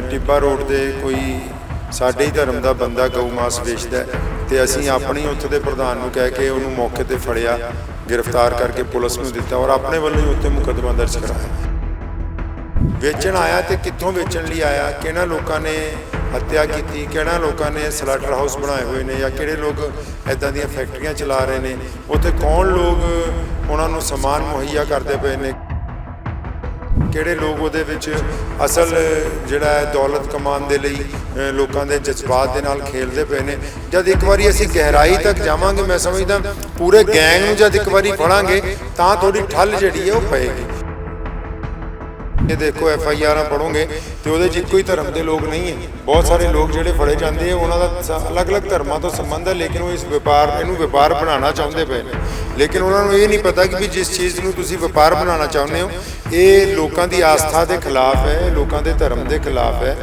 ਟਿੱਬਾ road ਤੇ ਕੋਈ ਸਾਡੇ ਹੀ ਧਰਮ ਦਾ ਬੰਦਾ ਗਊ ਮਾਸ ਵੇਚਦਾ ਹੈ ਤੇ ਅਸੀਂ ਆਪਣੀ ਉੱਥੇ ਦੇ ਪ੍ਰਧਾਨ ਨੂੰ ਕਹਿ ਕੇ ਉਹਨੂੰ ਮੌਕੇ ਤੇ ਫੜਿਆ, ਗ੍ਰਿਫਤਾਰ ਕਰਕੇ ਪੁਲਿਸ ਨੂੰ ਦਿੱਤਾ ਔਰ ਆਪਣੇ ਵੱਲੋਂ ਹੀ ਉੱਤੇ ਮੁਕੱਦਮਾ ਦਰਜ ਕਰਾਇਆ। ਵੇਚਣ ਆਇਆ ਤੇ ਕਿੱਥੋਂ ਵੇਚਣ ਲਈ ਆਇਆ, ਕਿਹਨਾਂ ਲੋਕਾਂ ਨੇ ਹੱਤਿਆ ਕੀਤੀ, ਕਿਹਨਾਂ ਲੋਕਾਂ ਨੇ ਸਲਾਟਰ ਹਾਊਸ ਬਣਾਏ ਹੋਏ ਨੇ ਜਾਂ ਕਿਹੜੇ ਲੋਕ ਐਦਾਂ ਦੀਆਂ ਫੈਕਟਰੀਆਂ ਚਲਾ ਰਹੇ ਨੇ, ਉੱਥੇ ਕੌਣ ਲੋਕ ਉਹਨਾਂ ਨੂੰ ਸਮਾਨ ਮੁਹੱਈਆ ਕਰਦੇ ਪਏ ਨੇ? ਕਿਹੜੇ ਲੋਕ ਉਹਦੇ ਵਿੱਚ ਅਸਲ ਜਿਹੜਾ ਹੈ ਦੌਲਤ ਕਮਾਉਣ ਦੇ ਲਈ ਲੋਕਾਂ ਦੇ ਜਜ਼ਬਾਤ ਦੇ ਨਾਲ ਖੇਲਦੇ ਪਏ ਨੇ। ਜਦ ਇੱਕ ਵਾਰੀ ਅਸੀਂ ਗਹਿਰਾਈ ਤੱਕ ਜਾਵਾਂਗੇ, ਮੈਂ ਸਮਝਦਾ ਪੂਰੇ ਗੈਂਗ ਨੂੰ ਜਦ ਇੱਕ ਵਾਰੀ ਫੜਾਂਗੇ, ਤਾਂ ਥੋੜੀ ਠੱਲ ਜਿਹੜੀ ਹੈ ਉਹ ਪਏਗੀ। ਇਹ ਦੇਖੋ ਐਫ ਆਈ ਆਰਾਂ ਪੜੋਗੇ ਤੇ ਉਹਦੇ 'ਚ ਇੱਕੋ ਹੀ ਧਰਮ ਦੇ ਲੋਕ ਨਹੀਂ ਹੈ। ਬਹੁਤ ਸਾਰੇ ਲੋਕ ਜਿਹੜੇ ਫੜੇ ਜਾਂਦੇ ਆ, ਉਹਨਾਂ ਦਾ ਅਲੱਗ-ਅਲੱਗ ਧਰਮਾਂ ਤੋਂ ਸੰਬੰਧ ਹੈ, ਲੇਕਿਨ ਉਹ ਇਸ ਵਪਾਰ, ਇਹਨੂੰ ਵਪਾਰ ਬਣਾਉਣਾ ਚਾਹੁੰਦੇ ਪਏ ਨੇ। ਲੇਕਿਨ ਉਹਨਾਂ ਨੂੰ ਇਹ ਨਹੀਂ ਪਤਾ ਕਿ ਵੀ ਜਿਸ ਚੀਜ਼ ਨੂੰ ਤੁਸੀਂ ਵਪਾਰ ਬਣਾਉਣਾ ਚਾਹੁੰਦੇ ਹੋ, ਇਹ ਲੋਕਾਂ ਦੀ ਆਸਥਾ ਦੇ ਖਿਲਾਫ ਹੈ, ਲੋਕਾਂ ਦੇ ਧਰਮ ਦੇ ਖਿਲਾਫ ਹੈ।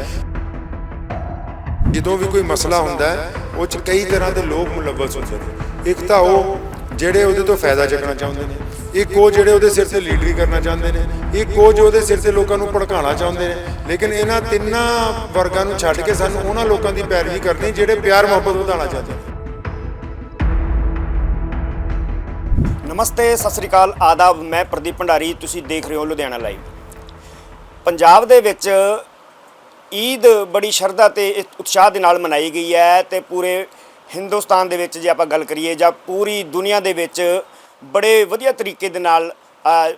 ਜਦੋਂ ਵੀ ਕੋਈ ਮਸਲਾ ਹੁੰਦਾ ਹੈ, ਉਹ ਚ ਕਈ ਤਰ੍ਹਾਂ ਦੇ ਲੋਕ ਮੁਲਵਸ ਹੁੰਦੇ ਨੇ। ਇੱਕ ਤਾਂ ਉਹ ਜਿਹੜੇ ਉਹਦੇ ਤੋਂ ਫਾਇਦਾ ਚੱਕਣਾ ਚਾਹੁੰਦੇ ਨੇ, ਇੱਕ ਉਹ ਜਿਹੜੇ ਉਹਦੇ ਸਿਰ ਤੇ ਲੀਡਰੀ ਕਰਨਾ ਚਾਹੁੰਦੇ ਨੇ, ਇੱਕ ਉਹ ਜੋ ਉਹਦੇ ਸਿਰ ਤੇ ਲੋਕਾਂ ਨੂੰ ਭੜਕਾਉਣਾ ਚਾਹੁੰਦੇ ਨੇ। ਲੇਕਿਨ ਇਹਨਾਂ ਤਿੰਨਾਂ ਵਰਗਾਂ ਨੂੰ ਛੱਡ ਕੇ ਸਾਨੂੰ ਉਹਨਾਂ ਲੋਕਾਂ ਦੀ ਪੈਰਵੀ ਕਰਨੀ, ਜਿਹੜੇ ਪਿਆਰ ਮੁਹੱਬਤ ਵਧਾਉਣਾ ਚਾਹੁੰਦੇ ਨੇ। ਨਮਸਤੇ, ਸਤਿ ਸ੍ਰੀ ਅਕਾਲ, ਆਦਾਬ, ਮੈਂ ਪ੍ਰਦੀਪ ਭੰਡਾਰੀ, ਤੁਸੀਂ ਦੇਖ ਰਹੇ ਹੋ ਲੁਧਿਆਣਾ ਲਾਈਵ। ਪੰਜਾਬ ਦੇ ਵਿੱਚ ਈਦ ਬੜੀ ਸ਼ਰਧਾ ਤੇ ਉਤਸ਼ਾਹ ਦੇ ਨਾਲ ਮਨਾਈ ਗਈ ਹੈ ਤੇ ਪੂਰੇ ਹਿੰਦੁਸਤਾਨ ਦੇ ਵਿੱਚ ਜੇ ਆਪਾਂ ਗੱਲ ਕਰੀਏ ਜਾਂ ਪੂਰੀ ਦੁਨੀਆ ਦੇ ਵਿੱਚ ਬੜੇ ਵਧੀਆ ਤਰੀਕੇ ਦੇ ਨਾਲ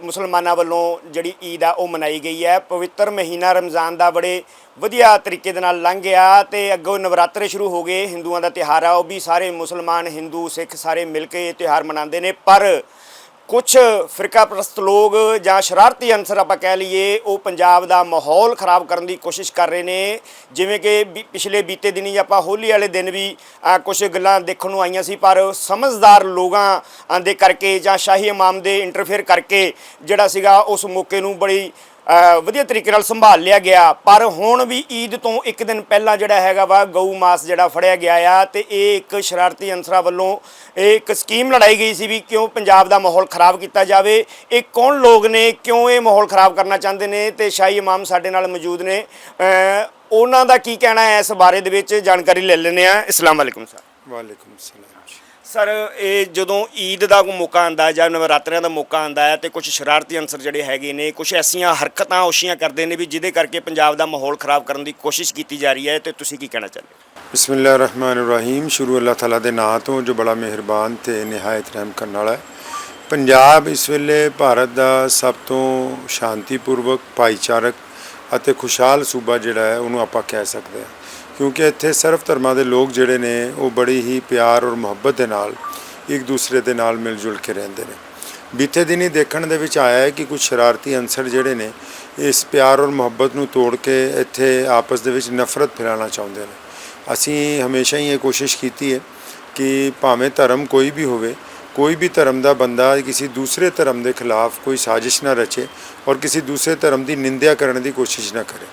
ਮੁਸਲਮਾਨਾਂ ਵੱਲੋਂ ਜਿਹੜੀ ਈਦ ਆ ਉਹ ਮਨਾਈ ਗਈ ਹੈ। ਪਵਿੱਤਰ ਮਹੀਨਾ ਰਮਜ਼ਾਨ ਦਾ ਬੜੇ ਵਧੀਆ ਤਰੀਕੇ ਦੇ ਨਾਲ ਲੰਘ ਗਿਆ ਤੇ ਅੱਗੋਂ ਨਵਰਾਤਰੇ ਸ਼ੁਰੂ ਹੋ ਗਏ। ਹਿੰਦੂਆਂ ਦਾ ਤਿਉਹਾਰ ਆ, ਉਹ ਵੀ ਸਾਰੇ ਮੁਸਲਮਾਨ, ਹਿੰਦੂ, ਸਿੱਖ ਸਾਰੇ ਮਿਲ ਕੇ ਇਹ ਤਿਉਹਾਰ ਮਨਾਉਂਦੇ ਨੇ। ਪਰ ਕੁਝ ਫਿਰਕਾ ਪ੍ਰਸਤ ਲੋਕ ਜਾਂ ਸ਼ਰਾਰਤੀ ਅਨਸਰ ਆਪਾਂ ਕਹਿ ਲਈਏ ਉਹ ਪੰਜਾਬ ਦਾ ਮਾਹੌਲ ਖਰਾਬ ਕਰਨ ਦੀ ਕੋਸ਼ਿਸ਼ ਕਰ ਰਹੇ ਨੇ। ਜਿਵੇਂ ਕਿ ਬੀ- ਪਿਛਲੇ ਬੀਤੇ ਦਿਨੀ ਆਪਾਂ ਹੋਲੀ ਵਾਲੇ ਦਿਨ ਵੀ ਕੁਝ ਗੱਲਾਂ ਦੇਖਣ ਨੂੰ ਆਈਆਂ ਸੀ ਪਰ ਸਮਝਦਾਰ ਲੋਕਾਂ ਅ, ਦੇ ਕਰਕੇ ਜਾਂ ਸ਼ਾਹੀ ਇਮਾਮ ਦੇ ਇੰਟਰਫੇਅਰ ਕਰਕੇ ਜਿਹੜਾ ਸੀਗਾ ਉਸ ਮੌਕੇ ਨੂੰ ਬੜੀ ਵਧੀਆ ਤਰੀਕੇ ਨਾਲ ਸੰਭਾਲ ਲਿਆ ਗਿਆ। ਪਰ ਹੁਣ ਵੀ ਈਦ ਤੋਂ ਇੱਕ ਦਿਨ ਪਹਿਲਾਂ ਜਿਹੜਾ ਹੈਗਾ ਵਾ, ਗਊ ਮਾਸ ਜਿਹੜਾ ਫੜਿਆ ਗਿਆ ਆ ਤੇ ਇਹ ਇੱਕ ਸ਼ਰਾਰਤੀ ਅਨਸਰਾਂ ਵੱਲੋਂ ਇਹ ਇੱਕ ਸਕੀਮ ਲੜਾਈ ਗਈ ਸੀ ਵੀ ਕਿਉਂ ਪੰਜਾਬ ਦਾ ਮਾਹੌਲ ਖਰਾਬ ਕੀਤਾ ਜਾਵੇ। ਇਹ ਕੌਣ ਲੋਕ ਨੇ, ਕਿਉਂ ਇਹ ਮਾਹੌਲ ਖਰਾਬ ਕਰਨਾ ਚਾਹੁੰਦੇ ਨੇ ਤੇ ਸ਼ਾਹੀ ਇਮਾਮ ਸਾਡੇ ਨਾਲ ਮੌਜੂਦ ਨੇ। ਉਹਨਾਂ ਦਾ ਕੀ ਕਹਿਣਾ ਹੈ ਇਸ ਬਾਰੇ ਦੇ ਵਿੱਚ ਜਾਣਕਾਰੀ ਲੈ ਲੈਂਦੇ ਆ ਅਸਲਾਮ ਵਾਲੇਕੁਮ ਸਰ। ਵਾਲੇਕੁਮ ਸਲਾਮ ਸਰ, ਇਹ ਜਦੋਂ ਈਦ ਦਾ ਕੋਈ ਮੌਕਾ ਆਂਦਾ ਜਾਂ ਨਵਰਾਤਰਿਆਂ ਦਾ ਮੌਕਾ ਆਂਦਾ ਹੈ ਤੇ ਕੁਝ ਸ਼ਰਾਰਤੀ ਅਨਸਰ ਜਿਹੜੇ ਹੈਗੇ ਨੇ ਕੁਝ ਐਸੀਆਂ ਹਰਕਤਾਂ ਔਸ਼ੀਆਂ ਕਰਦੇ ਨੇ ਵੀ ਜਿਹਦੇ ਕਰਕੇ ਪੰਜਾਬ ਦਾ ਮਾਹੌਲ ਖਰਾਬ ਕਰਨ ਦੀ ਕੋਸ਼ਿਸ਼ ਕੀਤੀ ਜਾ ਰਹੀ ਹੈ, ਤੇ ਤੁਸੀਂ ਕੀ ਕਹਿਣਾ ਚਾਹੁੰਦੇ ਹੋ? ਬਿਸਮਿਲ੍ਲਾਹਿਰ ਰਹਿਮਾਨਿਰ ਰਹੀਮ ਸ਼ੁਰੂ ਅੱਲਾਹ ਤਾਲਾ ਦੇ ਨਾਂ ਤੋਂ ਜੋ ਬੜਾ ਮਿਹਰਬਾਨ ਤੇ ਨਿਹਾਇਤ ਰਹਿਮ ਕਰਨ ਵਾਲਾ ਹੈ। ਪੰਜਾਬ ਇਸ ਵੇਲੇ ਭਾਰਤ ਦਾ ਸਭ ਤੋਂ ਸ਼ਾਂਤੀਪੂਰਵਕ ਭਾਈਚਾਰਕ ਅਤੇ ਖੁਸ਼ਹਾਲ ਸੂਬਾ ਜਿਹੜਾ ਹੈ, ਉਹਨੂੰ ਆਪਾਂ ਕਹਿ ਸਕਦੇ ਹਾਂ। ਕਿਉਂਕਿ ਇੱਥੇ ਸਰਵ ਧਰਮਾਂ ਦੇ ਲੋਕ ਜਿਹੜੇ ਨੇ, ਉਹ ਬੜੀ ਹੀ ਪਿਆਰ ਔਰ ਮੁਹੱਬਤ ਦੇ ਨਾਲ ਇੱਕ ਦੂਸਰੇ ਦੇ ਨਾਲ ਮਿਲ ਜੁਲ ਕੇ ਰਹਿੰਦੇ ਨੇ। ਬੀਤੇ ਦਿਨੀ ਦੇਖਣ ਦੇ ਵਿੱਚ ਆਇਆ ਹੈ ਕਿ ਕੁਝ ਸ਼ਰਾਰਤੀ ਅੰਸਰ ਜਿਹੜੇ ਨੇ, ਇਸ ਪਿਆਰ ਔਰ ਮੁਹੱਬਤ ਨੂੰ ਤੋੜ ਕੇ ਇੱਥੇ ਆਪਸ ਦੇ ਵਿੱਚ ਨਫ਼ਰਤ ਫੈਲਾਉਣਾ ਚਾਹੁੰਦੇ ਨੇ। ਅਸੀਂ ਹਮੇਸ਼ਾ ਹੀ ਇਹ ਕੋਸ਼ਿਸ਼ ਕੀਤੀ ਹੈ ਕਿ ਭਾਵੇਂ ਧਰਮ ਕੋਈ ਵੀ ਹੋਵੇ, ਕੋਈ ਵੀ ਧਰਮ ਦਾ ਬੰਦਾ ਕਿਸੇ ਦੂਸਰੇ ਧਰਮ ਦੇ ਖਿਲਾਫ ਕੋਈ ਸਾਜ਼ਿਸ਼ ਨਾ ਰਚੇ ਔਰ ਕਿਸੇ ਦੂਸਰੇ ਧਰਮ ਦੀ ਨਿੰਦਿਆ ਕਰਨ ਦੀ ਕੋਸ਼ਿਸ਼ ਨਾ ਕਰੇ।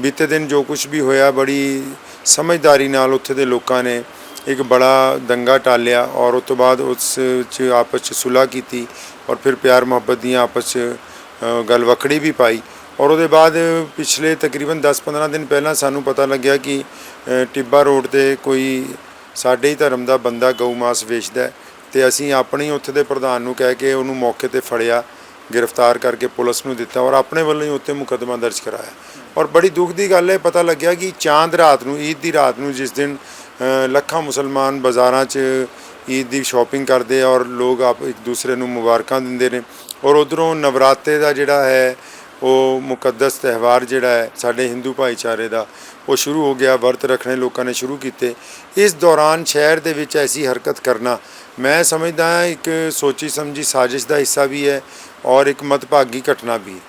ਬੀਤੇ ਦਿਨ ਜੋ ਕੁਝ ਵੀ ਹੋਇਆ ਬੜੀ ਸਮਝਦਾਰੀ ਨਾਲ ਉੱਥੇ ਦੇ ਲੋਕਾਂ ਨੇ ਇੱਕ ਬੜਾ ਦੰਗਾ ਟਾਲਿਆ ਔਰ ਉਸ ਤੋਂ ਬਾਅਦ ਉਸ ਚ ਆਪਸ ਚ ਸੁਲ੍ਹਾ ਕੀਤੀ ਔਰ ਫਿਰ ਪਿਆਰ ਮੁਹੱਬਤ ਦੀਆਂ ਆਪਸ ਚ ਅ, ਗੱਲ ਵਕੜੀ ਵੀ ਪਾਈ ਔਰ ਉਹਦੇ ਬਾਅਦ ਪਿਛਲੇ ਤਕਰੀਬਨ 10-15 ਦਿਨ ਪਹਿਲਾਂ ਸਾਨੂੰ ਪਤਾ ਲੱਗਿਆ ਕਿ ਟਿੱਬਾ ਰੋਡ ਤੇ ਕੋਈ ਸਾਡੇ ਹੀ ਧਰਮ ਦਾ ਬੰਦਾ ਗਊ ਮਾਸ ਵੇਚਦਾ ਹੈ ਤੇ ਅਸੀਂ ਆਪਣੀ ਉੱਥੇ ਦੇ ਪ੍ਰਧਾਨ ਨੂੰ ਕਹਿ ਕੇ ਉਹਨੂੰ ਮੌਕੇ ਤੇ ਫੜਿਆ ਗ੍ਰਿਫਤਾਰ ਕਰਕੇ ਪੁਲਿਸ ਨੂੰ ਦਿੱਤਾ ਔਰ ਆਪਣੇ ਵੱਲੋਂ ਹੀ ਉੱਤੇ ਮੁਕੱਦਮਾ ਦਰਜ ਕਰਾਇਆ। ਔਰ ਬੜੀ ਦੁੱਖ ਦੀ ਗੱਲ ਹੈ, ਪਤਾ ਲੱਗਿਆ ਕਿ ਚਾਂਦ ਰਾਤ ਨੂੰ, ਈਦ ਦੀ ਰਾਤ ਨੂੰ ਜਿਸ ਦਿਨ ਲੱਖਾਂ ਮੁਸਲਮਾਨ ਬਾਜ਼ਾਰਾਂ 'ਚ ਈਦ ਦੀ ਸ਼ਾਪਿੰਗ ਕਰਦੇ ਆ ਔਰ ਲੋਕ ਆਪ ਇੱਕ ਦੂਸਰੇ ਨੂੰ ਮੁਬਾਰਕਾਂ ਦਿੰਦੇ ਨੇ ਔਰ ਉਧਰੋਂ ਨਵਰਾਤੇ ਦਾ ਜਿਹੜਾ ਹੈ, ਉਹ ਮੁਕੱਦਸ ਤਿਉਹਾਰ ਜਿਹੜਾ ਹੈ, ਸਾਡੇ ਹਿੰਦੂ ਭਾਈਚਾਰੇ ਦਾ, ਉਹ ਸ਼ੁਰੂ ਹੋ ਗਿਆ, ਵਰਤ ਰੱਖਣੇ ਲੋਕਾਂ ਨੇ ਸ਼ੁਰੂ ਕੀਤੇ। ਇਸ ਦੌਰਾਨ ਸ਼ਹਿਰ ਦੇ ਵਿੱਚ ਐਸੀ ਹਰਕਤ ਕਰਨਾ, ਮੈਂ ਸਮਝਦਾ ਇੱਕ ਸੋਚੀ ਸਮਝੀ ਸਾਜ਼ਿਸ਼ ਦਾ ਹਿੱਸਾ ਵੀ ਹੈ ਔਰ ਇੱਕ ਮਤਭਾਗੀ ਘਟਨਾ ਵੀ ਹੈ।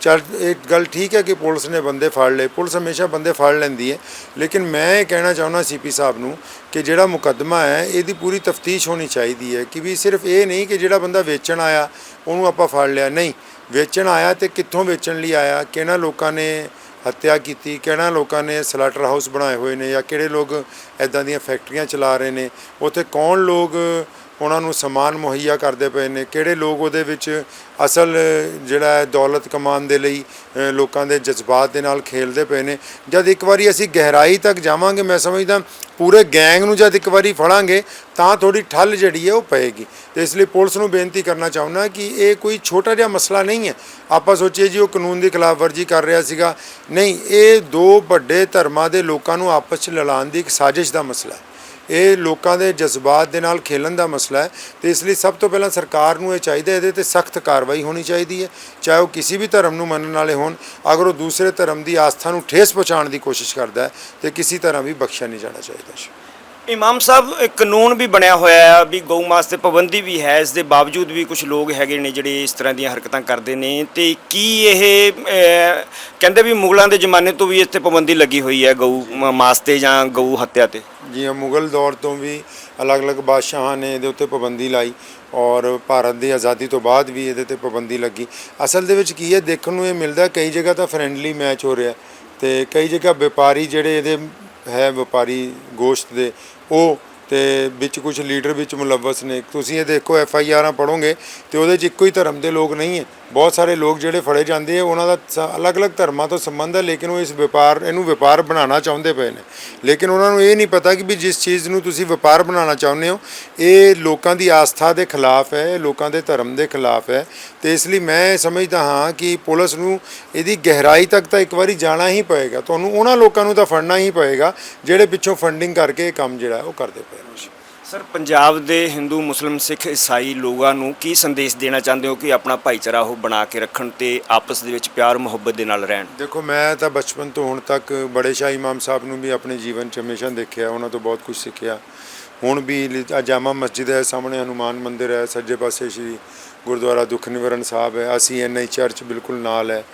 ਚਲ ਇਹ ਗੱਲ ਠੀਕ ਹੈ ਕਿ ਪੁਲਿਸ ਨੇ ਬੰਦੇ ਫੜ ਲਏ। ਪੁਲਿਸ ਹਮੇਸ਼ਾ ਬੰਦੇ ਫੜ ਲੈਂਦੀ ਹੈ। ਲੇਕਿਨ ਮੈਂ ਇਹ ਕਹਿਣਾ ਚਾਹੁੰਦਾ ਸੀਪੀ ਸਾਹਿਬ ਨੂੰ ਕਿ ਜਿਹੜਾ ਮੁਕੱਦਮਾ ਹੈ, ਇਹਦੀ ਪੂਰੀ ਤਫਤੀਸ਼ ਹੋਣੀ ਚਾਹੀਦੀ ਹੈ ਕਿ ਵੀ ਸਿਰਫ ਇਹ ਨਹੀਂ ਕਿ ਜਿਹੜਾ ਬੰਦਾ ਵੇਚਣ ਆਇਆ, ਉਹਨੂੰ ਆਪਾਂ ਫੜ ਲਿਆ। ਨਹੀਂ, ਵੇਚਣ ਆਇਆ ਤੇ ਕਿੱਥੋਂ ਵੇਚਣ ਲਈ ਆਇਆ? ਕਿਹਨਾਂ ਲੋਕਾਂ ਨੇ ਹੱਤਿਆ ਕੀਤੀ? ਕਿਹੜਾ ਲੋਕਾਂ ਨੇ ਸਲਾਟਰ ਹਾਊਸ ਬਣਾਏ ਹੋਏ ਨੇ ਜਾਂ ਕਿਹੜੇ ਲੋਕ ਐਦਾਂ ਦੀਆਂ ਫੈਕਟਰੀਆਂ ਚਲਾ ਰਹੇ ਨੇ? ਉੱਥੇ ਕੌਣ ਲੋਕ ਉਹਨਾਂ ਨੂੰ ਸਮਾਨ ਮੁਹੱਈਆ ਕਰਦੇ ਪਏ ਨੇ। ਕਿਹੜੇ ਲੋਕ ਉਹਦੇ ਵਿੱਚ ਅਸਲ, ਜਿਹੜਾ ਹੈ, ਦੌਲਤ ਕਮਾਉਣ ਦੇ ਲਈ ਲੋਕਾਂ ਦੇ ਜਜ਼ਬਾਤ ਦੇ ਨਾਲ ਖੇਲਦੇ ਪਏ ਨੇ। ਜਦ ਇੱਕ ਵਾਰੀ ਅਸੀਂ ਗਹਿਰਾਈ ਤੱਕ ਜਾਵਾਂਗੇ, ਮੈਂ ਸਮਝਦਾ ਪੂਰੇ ਗੈਂਗ ਨੂੰ ਜਦ ਇੱਕ ਵਾਰੀ ਫੜਾਂਗੇ, ਤਾਂ ਥੋੜੀ ਠੱਲ ਜਿਹੜੀ ਹੈ ਉਹ ਪਏਗੀ। ਤੇ ਇਸ ਲਈ ਪੁਲਿਸ ਨੂੰ ਬੇਨਤੀ ਕਰਨਾ ਚਾਹੁੰਦਾ ਕਿ ਇਹ ਕੋਈ ਛੋਟਾ ਜਿਹਾ ਮਸਲਾ ਨਹੀਂ ਹੈ। ਆਪਾਂ ਸੋਚੀਏ ਜੀ, ਉਹ ਕਾਨੂੰਨ ਦੀ ਖਿਲਾਫ ਵਰਜੀ ਕਰ ਰਿਹਾ ਸੀਗਾ। ਨਹੀਂ, ਇਹ ਦੋ ਵੱਡੇ ਧਰਮਾਂ ਦੇ ਲੋਕਾਂ ਨੂੰ ਆਪਸ 'ਚ ਲੜਾਉਣ ਦੀ ਇੱਕ ਸਾਜ਼ਿਸ਼ ਦਾ ਮਸਲਾ ਹੈ। ਇਹ ਲੋਕਾਂ ਦੇ ਜਜ਼ਬਾਤ ਦੇ ਨਾਲ ਖੇਲਣ ਦਾ ਮਸਲਾ ਹੈ ਤੇ ਇਸ ਲਈ ਸਭ ਤੋਂ ਪਹਿਲਾਂ ਸਰਕਾਰ ਨੂੰ ਇਹ ਚਾਹੀਦਾ ਇਹਦੇ ਤੇ ਸਖਤ ਕਾਰਵਾਈ ਹੋਣੀ ਚਾਹੀਦੀ ਹੈ, ਚਾਹੇ ਉਹ ਕਿਸੇ ਵੀ ਧਰਮ ਨੂੰ ਮੰਨਣ ਵਾਲੇ ਹੋਣ, ਅਗਰ ਉਹ ਦੂਸਰੇ ਧਰਮ ਦੀ ਆਸਥਾ ਨੂੰ ਠੇਸ ਪਹੁੰਚਾਉਣ ਦੀ ਕੋਸ਼ਿਸ਼ ਕਰਦਾ ਹੈ ਤੇ ਕਿਸੇ ਤਰ੍ਹਾਂ ਵੀ ਬਖਸ਼ਿਆ ਨਹੀਂ ਜਾਣਾ ਚਾਹੀਦਾ। ਇਮਾਮ ਸਾਹਿਬ ਇੱਕ ਕਾਨੂੰਨ ਵੀ ਬਣਿਆ ਹੋਇਆ ਆ ਵੀ ਗਊ ਮਾਸ ਤੇ ਪਾਬੰਦੀ ਵੀ ਹੈ ਇਸ ਦੇ ਬਾਵਜੂਦ ਵੀ ਕੁਝ ਲੋਕ ਹੈਗੇ ਨੇ ਜਿਹੜੇ ਇਸ ਤਰ੍ਹਾਂ ਦੀਆਂ ਹਰਕਤਾਂ ਕਰਦੇ ਨੇ ਤੇ ਕੀ ਇਹ ਅਹ, ਕਹਿੰਦੇ ਵੀ ਮੁਗਲਾਂ ਦੇ ਜ਼ਮਾਨੇ ਤੋਂ ਵੀ ਇਸ ਤੇ ਪਾਬੰਦੀ ਲੱਗੀ ਹੋਈ ਹੈ ਗਊ ਮ- ਮਾਸ ਤੇ ਜਾਂ ਗਊ ਹੱਤਿਆ ਤੇ? ਜਿਵੇਂ ਮੁਗਲ ਦੌਰ ਤੋਂ ਵੀ ਅਲੱਗ-ਅਲੱਗ ਬਾਦਸ਼ਾਹਾਂ ਨੇ ਇਹਦੇ ਉੱਤੇ ਪਾਬੰਦੀ ਲਾਈ ਔਰ ਭਾਰਤ ਦੀ ਆਜ਼ਾਦੀ ਤੋਂ ਬਾਅਦ ਵੀ ਇਹਦੇ ਤੇ ਪਾਬੰਦੀ ਲੱਗੀ। ਅਸਲ ਦੇ ਵਿੱਚ ਕੀ ਹੈ ਦੇਖਣ ਨੂੰ ਇਹ ਮਿਲਦਾ ਕਈ ਜਗ੍ਹਾ ਤਾਂ ਫਰੈਂਡਲੀ ਮੈਚ ਹੋ ਰਿਹਾ ਤੇ ਕਈ ਜਗ੍ਹਾ ਵਪਾਰੀ ਜਿਹੜੇ ਇਹਦੇ ਹੈ ਵਪਾਰੀ ਗੋਸ਼ਤ ਦੇ ਉਹ ਤੇ ਵਿੱਚ ਕੁਝ ਲੀਡਰ ਵਿੱਚ ਮੁਲਵਸ ਨੇ। ਤੁਸੀਂ ਇਹ ਦੇਖੋ, ਐਫ ਆਈ ਆਰਾਂ ਪੜੋਗੇ ਤੇ ਉਹਦੇ 'ਚ ਇੱਕੋ ਹੀ ਧਰਮ ਦੇ ਲੋਕ ਨਹੀਂ ਹੈ। ਬਹੁਤ ਸਾਰੇ ਲੋਕ ਜਿਹੜੇ ਫੜੇ ਜਾਂਦੇ ਆ, ਉਹਨਾਂ ਦਾ ਸ- ਅਲੱਗ-ਅਲੱਗ ਧਰਮਾਂ ਤੋਂ ਸੰਬੰਧ ਹੈ, ਲੇਕਿਨ ਉਹ ਇਸ ਵਪਾਰ, ਇਹਨੂੰ ਵਪਾਰ ਬਣਾਉਣਾ ਚਾਹੁੰਦੇ ਪਏ ਨੇ। ਲੇਕਿਨ ਉਹਨਾਂ ਨੂੰ ਇਹ ਨਹੀਂ ਪਤਾ ਕਿ ਵੀ ਜਿਸ ਚੀਜ਼ ਨੂੰ ਤੁਸੀਂ ਵਪਾਰ ਬਣਾਉਣਾ ਚਾਹੁੰਦੇ ਹੋ, ਇਹ ਲੋਕਾਂ ਦੀ ਆਸਥਾ ਦੇ ਖਿਲਾਫ ਹੈ ਲੋਕਾਂ ਦੇ ਧਰਮ ਦੇ ਖਿਲਾਫ ਹੈ। ਤੇ ਇਸ ਲਈ ਮੈਂ ਸਮਝਦਾ ਹਾਂ ਕਿ ਪੁਲਿਸ ਨੂੰ ਇਹਦੀ ਗਹਿਰਾਈ ਤੱਕ ਤਾਂ ਇੱਕ ਵਾਰੀ ਜਾਣਾ ਹੀ ਪਏਗਾ। ਤੁਹਾਨੂੰ ਉਹਨਾਂ ਲੋਕਾਂ ਨੂੰ ਤਾਂ ਫੜਨਾ ਹੀ ਪਏਗਾ, ਜਿਹੜੇ ਪਿੱਛੋਂ ਫੰਡਿੰਗ ਕਰਕੇ ਇਹ ਕੰਮ ਜਿਹੜਾ ਉਹ ਕਰਦੇ ਸਰ, ਪੰਜਾਬ ਦੇ ਹਿੰਦੂ, ਮੁਸਲਿਮ, ਸਿੱਖ, ਈਸਾਈ ਲੋਕਾਂ ਨੂੰ ਕੀ ਸੰਦੇਸ਼ ਦੇਣਾ ਚਾਹੁੰਦੇ ਹੋ ਕਿ ਆਪਣਾ ਭਾਈਚਾਰਾ ਉਹ ਬਣਾ ਕੇ ਰੱਖਣ ਤੇ ਆਪਸ ਦੇ ਵਿੱਚ ਪਿਆਰ, ਮੁਹੱਬਤ ਦੇ ਨਾਲ ਰਹਿਣ? ਦੇਖੋ, ਮੈਂ ਤਾਂ ਬਚਪਨ ਤੋਂ ਹੁਣ ਤੱਕ ਬੜੇ ਸ਼ਾਹ ਇਮਾਮ ਸਾਹਿਬ ਨੂੰ ਵੀ ਆਪਣੇ ਜੀਵਨ 'ਚ ਹਮੇਸ਼ਾ ਦੇਖਿਆ, ਉਹਨਾਂ ਤੋਂ ਬਹੁਤ ਕੁਝ ਸਿੱਖਿਆ। ਹੁਣ ਵੀ ਆਹ ਜਾਮਾ ਮਸਜਿਦ ਹੈ, ਸਾਹਮਣੇ ਹਨੂਮਾਨ ਮੰਦਿਰ ਹੈ, ਸੱਜੇ ਪਾਸੇ ਸ਼੍ਰੀ ਗੁਰਦੁਆਰਾ ਦੁੱਖ ਨਿਵਾਰਨ ਸਾਹਿਬ ਹੈ, ਅਸੀਂ ਐਨਆਈ ਚਰਚ ਬਿਲਕੁਲ ਨਾਲ ਹੈ।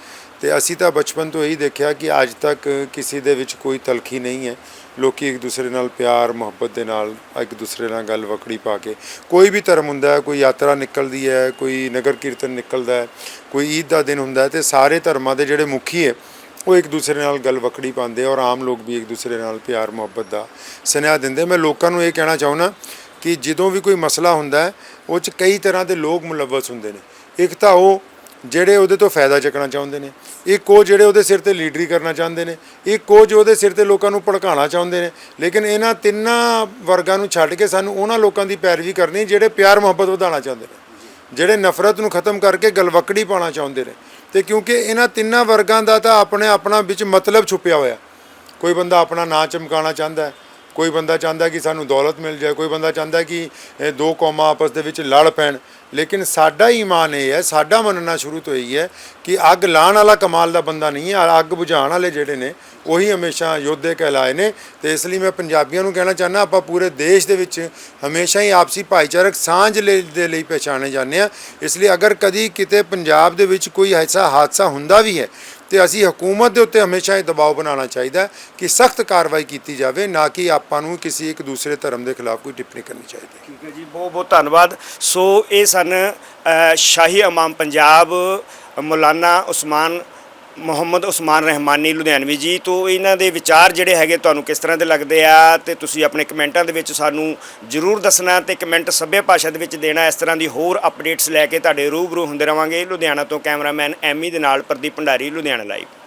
ਤੇ ਅਸੀਂ ਤਾਂ ਬਚਪਨ ਤੋਂ ਇਹੀ ਦੇਖਿਆ ਕਿ ਅੱਜ ਤੱਕ ਕਿਸੇ ਦੇ ਵਿੱਚ ਕੋਈ ਤਲਖੀ ਨਹੀਂ ਹੈ। ਲੋਕੀ ਇੱਕ ਦੂਸਰੇ ਨਾਲ ਪਿਆਰ, ਮੁਹੱਬਤ ਦੇ ਨਾਲ ਇੱਕ ਦੂਸਰੇ ਨਾਲ ਗੱਲ ਵਕੜੀ ਪਾ ਕੇ ਕੋਈ ਵੀ ਧਰਮ ਹੁੰਦਾ ਹੈ, ਕੋਈ ਯਾਤਰਾ ਨਿਕਲਦੀ ਹੈ, ਕੋਈ ਨਗਰ ਕੀਰਤਨ ਨਿਕਲਦਾ ਹੈ, ਕੋਈ ਈਦ ਦਾ ਦਿਨ ਹੁੰਦਾ ਹੈ ਤੇ ਸਾਰੇ ਧਰਮਾਂ ਦੇ ਜਿਹੜੇ ਮੁਖੀ ਹੈ, ਉਹ ਇੱਕ ਦੂਸਰੇ ਨਾਲ ਗੱਲ ਵਕੜੀ ਪਾਉਂਦੇ ਔਰ ਆਮ ਲੋਕ ਵੀ ਇੱਕ ਦੂਸਰੇ ਨਾਲ ਪਿਆਰ, ਮੁਹੱਬਤ ਦਾ ਸੁਨੇਹਾ ਦਿੰਦੇ ਮੈਂ ਲੋਕਾਂ ਨੂੰ ਇਹ ਕਹਿਣਾ ਚਾਹੁੰਦਾ ਕਿ ਜਦੋਂ ਵੀ ਕੋਈ ਮਸਲਾ ਹੁੰਦਾ ਹੈ, ਉਹ 'ਚ ਕਈ ਤਰ੍ਹਾਂ ਦੇ ਲੋਕ ਮੁਲਵਸ ਹੁੰਦੇ ਨੇ। ਇੱਕ ਤਾਂ ਉਹ ਜਿਹੜੇ ਉਹਦੇ ਤੋਂ ਫਾਇਦਾ ਚੱਕਣਾ ਚਾਹੁੰਦੇ ਨੇ, ਇੱਕ ਉਹ ਜਿਹੜੇ ਉਹਦੇ ਸਿਰ ਤੇ ਲੀਡਰੀ ਕਰਨਾ ਚਾਹੁੰਦੇ ਨੇ, ਇੱਕ ਉਹ ਜੋ ਉਹਦੇ ਸਿਰ ਤੇ ਲੋਕਾਂ ਨੂੰ ਭੜਕਾਉਣਾ ਚਾਹੁੰਦੇ ਨੇ। ਲੇਕਿਨ ਇਹਨਾਂ ਤਿੰਨਾਂ ਵਰਗਾਂ ਨੂੰ ਛੱਡ ਕੇ ਸਾਨੂੰ ਉਹਨਾਂ ਲੋਕਾਂ ਦੀ ਪੈਰਵੀ ਕਰਨੀ, ਜਿਹੜੇ ਪਿਆਰ ਮੁਹੱਬਤ ਵਧਾਉਣਾ ਚਾਹੁੰਦੇ ਨੇ, ਜਿਹੜੇ ਨਫ਼ਰਤ ਨੂੰ ਖਤਮ ਕਰਕੇ ਗਲਵਕੜੀ ਪਾਉਣਾ ਚਾਹੁੰਦੇ ਨੇ। ਤੇ ਕਿਉਂਕਿ ਇਹਨਾਂ ਤਿੰਨਾਂ ਵਰਗਾਂ ਦਾ ਤਾਂ ਆਪਣੇ ਆਪਣਾ ਵਿੱਚ ਮਤਲਬ ਛੁਪਿਆ ਹੋਇਆ। ਕੋਈ ਬੰਦਾ ਆਪਣਾ ਨਾਂ ਚਮਕਾਉਣਾ ਚਾਹੁੰਦਾ ਹੈ, ਕੋਈ ਬੰਦਾ ਚਾਹੁੰਦਾ ਕਿ ਸਾਨੂੰ ਦੌਲਤ ਮਿਲ ਜਾਏ, ਕੋਈ ਬੰਦਾ ਚਾਹੁੰਦਾ ਕਿ ਇਹ ਦੋ ਕੌਮਾਂ ਆਪਸ ਦੇ ਵਿੱਚ ਲੜ ਪੈਣ। ਲੇਕਿਨ ਸਾਡਾ ਈਮਾਨ ਇਹ ਹੈ, ਸਾਡਾ ਮੰਨਣਾ ਸ਼ੁਰੂ ਤੋਂ ਹੀ ਹੈ ਕਿ ਅੱਗ ਲਾਉਣ ਵਾਲਾ ਕਮਾਲ ਦਾ ਬੰਦਾ ਨਹੀਂ ਹੈ ਅੱਗ ਬੁਝਾਉਣ ਵਾਲੇ ਜਿਹੜੇ ਨੇ, ਉਹੀ ਹਮੇਸ਼ਾ ਯੋਧੇ ਕਹਿਲਾਏ ਨੇ। ਤੇ ਇਸ ਲਈ ਮੈਂ ਪੰਜਾਬੀਆਂ ਨੂੰ ਕਹਿਣਾ ਚਾਹੁੰਦਾ, ਆਪਾਂ ਪੂਰੇ ਦੇਸ਼ ਦੇ ਵਿੱਚ ਹਮੇਸ਼ਾ ਹੀ ਆਪਸੀ ਭਾਈਚਾਰਕ ਸਾਂਝ ਲਈ- ਦੇ ਲਈ ਪਛਾਣੇ ਜਾਂਦੇ ਆ ਇਸ ਲਈ ਅਗਰ ਕਦੀ ਕਿਤੇ ਪੰਜਾਬ ਦੇ ਵਿੱਚ ਕੋਈ ਐਸਾ ਹਾਦਸਾ ਹੁੰਦਾ ਵੀ ਹੈ ਤੇ ਅਸੀਂ ਹਕੂਮਤ ਦੇ ਉੱਤੇ ਹਮੇਸ਼ਾ ਇਹ ਦਬਾਅ ਬਣਾਉਣਾ ਚਾਹੀਦਾ ਕਿ ਸਖਤ ਕਾਰਵਾਈ ਕੀਤੀ ਜਾਵੇ ਨਾ ਕਿ ਆਪਾਂ ਨੂੰ ਕਿਸੇ ਇੱਕ ਦੂਸਰੇ ਧਰਮ ਦੇ ਖਿਲਾਫ ਕੋਈ ਟਿੱਪਣੀ ਕਰਨੀ ਚਾਹੀਦੀ ਠੀਕ ਹੈ ਜੀ ਬਹੁਤ ਬਹੁਤ ਧੰਨਵਾਦ। ਸੋ ਇਹ ਸਨ ਅ, ਸ਼ਾਹੀ ਇਮਾਮ ਪੰਜਾਬ ਮੌਲਾਨਾ ਉਸਮਾਨ ਮੁਹੰਮਦ ਉਸਮਾਨ ਰਹਿਮਾਨੀ, ਲੁਧਿਆਣਵੀ ਜੀ, ਤੋਂ ਇਹਨਾਂ ਦੇ ਵਿਚਾਰ ਜਿਹੜੇ ਹੈਗੇ ਤੁਹਾਨੂੰ ਕਿਸ ਤਰ੍ਹਾਂ ਦੇ ਲੱਗਦੇ ਆ? ਤੇ ਤੁਸੀਂ ਆਪਣੇ ਕਮੈਂਟਾਂ ਦੇ ਵਿੱਚ ਸਾਨੂੰ ਜਰੂਰ ਦੱਸਣਾ ਤੇ ਕਮੈਂਟ ਸੱਭਿਆ ਭਾਸ਼ਾ ਦੇ ਵਿੱਚ ਦੇਣਾ, ਇਸ ਤਰ੍ਹਾਂ ਦੀ ਹੋਰ ਅਪਡੇਟਸ ਲੈ ਕੇ ਤੁਹਾਡੇ ਰੂਬਰੂ ਹੁੰਦੇ ਰਵਾਂਗੇ। ਲੁਧਿਆਣਾ ਤੋਂ ਕੈਮਰਾਮੈਨ ਐਮੀ ਦੇ ਨਾਲ ਪ੍ਰਦੀਪ ਭੰਡਾਰੀ, ਲੁਧਿਆਣਾ ਲਾਈਵ